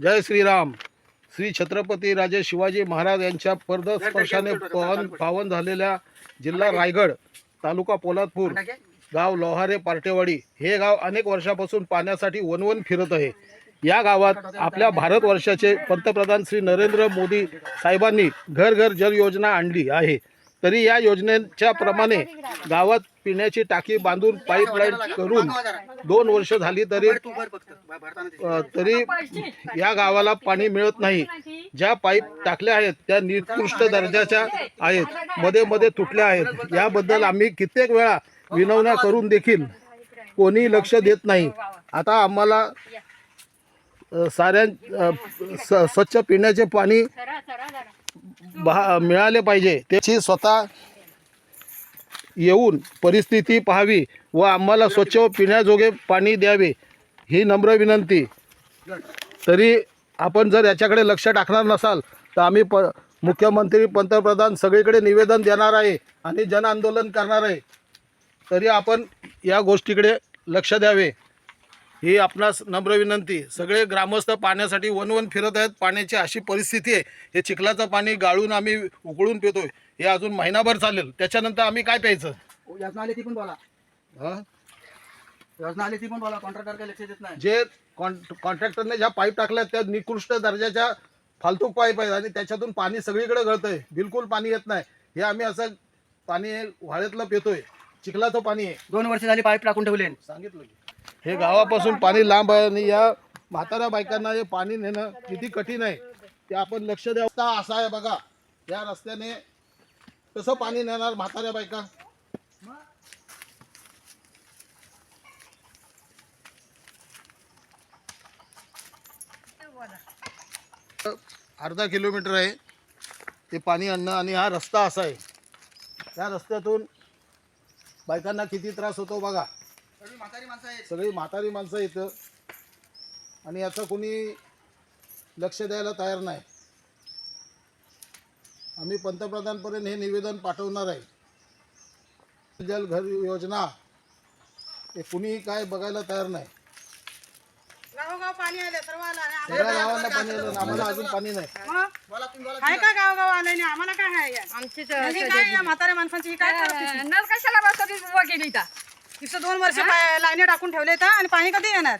जय श्रीराम. श्री छत्रपती राजे शिवाजी महाराज यांच्या पदस्पर्शाने पावन पावन झालेल्या जिल्हा रायगड तालुका पोलादपूर गाव लोहारे पार्टेवाडी. हे गाव अनेक वर्षापासून पाण्यासाठी वनवन फिरत आहे. या गावात आपल्या भारतवर्षाचे पंतप्रधान श्री नरेंद्र मोदी साहेबांनी घर घर जल योजना आणली आहे. तरी या योजनेच्या प्रमाणे गावात पिण्याची टाकी बांधून पाईपलाईन करून दोन वर्ष झाली तरी तरी या गावाला पाणी मिळत नाही. ज्या पाईप टाकल्या आहेत त्या निकृष्ट दर्जाच्या आहेत मध्ये मध्ये तुटल्या आहेत. याबद्दल आम्ही कित्येक वेळा विनवण्या करून देखील कोणी लक्ष देत नाही. आता आम्हाला साऱ्या स्वच्छ पिण्याचे पाणी भा मिळाले पाहिजे. त्याची स्वतः येऊन परिस्थिती पाहावी व आम्हाला स्वच्छ व पिण्याजोगे पाणी द्यावे ही नम्र विनंती. तरी आपण जर याच्याकडे लक्ष टाकणार नसाल तर आम्ही प मुख्यमंत्री पंतप्रधान सगळीकडे निवेदन देणार आहे आणि जन आंदोलन करणार आहे. तरी आपण या गोष्टीकडे लक्ष द्यावे. ही आपणास नम्र विनंती. सगळे ग्रामस्थ पाण्यासाठी वनवन फिरत आहेत. पाण्याची अशी परिस्थिती आहे. हे चिखलाचं पाणी गाळून आम्ही उकळून पितोय. हे अजून महिनाभर चालेल. त्याच्यानंतर आम्ही काय प्यायचं? योजना आली ती पण बोला? योजना आली ती पण बोला. कॉन्ट्रॅक्टर काय लक्ष देत नाही. जे कॉन कॉन्ट्रॅक्टरने ज्या पाईप टाकल्यात त्या निकृष्ट दर्जाच्या फालतू पाईप आहेत आणि त्याच्यातून पाणी सगळीकडे गळतंय. बिलकुल पाणी येत नाही. हे आम्ही असं पाणी वाळ्यातलं पितोय. चिखलाचं पाणी आहे. दोन वर्ष झाली पाईप टाकून ठेवले. सांगितलं की. हे गावापासून पाणी लांब आहे आणि या म्हाताऱ्या बायकांना हे पाणी नेणं किती कठीण आहे ते आपण लक्ष द्यावं असा आहे बघा या रस्त्याने कसं पाणी नेणार म्हाताऱ्या बायका? अर्धा किलोमीटर आहे ते पाणी आणणं आणि हा रस्ता असा आहे. त्या रस्त्यातून बायकांना किती त्रास होतो बघा. म्हातारी माणसं आहेत. सगळी म्हातारी माणसं इथं. आणि याचं कोणी लक्ष द्यायला तयार नाही. आम्ही पंतप्रधानपर्यंत हे निवेदन पाठवणार आहे. जल घर योजना हे कुणी काय बघायला तयार नाही. गावोगाव पाणी आले सर्व आलं आणि सगळ्या गावांना पाणी आलं आणि आम्हाला अजून पाणी नाही. आम्हाला बोला तुम्ही बोला आहे का गावगाव आलं आणि आम्हाला काय आहे? या? आमची म्हणजे काय या म्हाताऱ्या माणसांची? काय परिस्थिती? नल कशाला बसवली उभं केली का तिथं दोन वर्ष लाईने टाकून ठेवले तर आणि पाणी कधी येणार?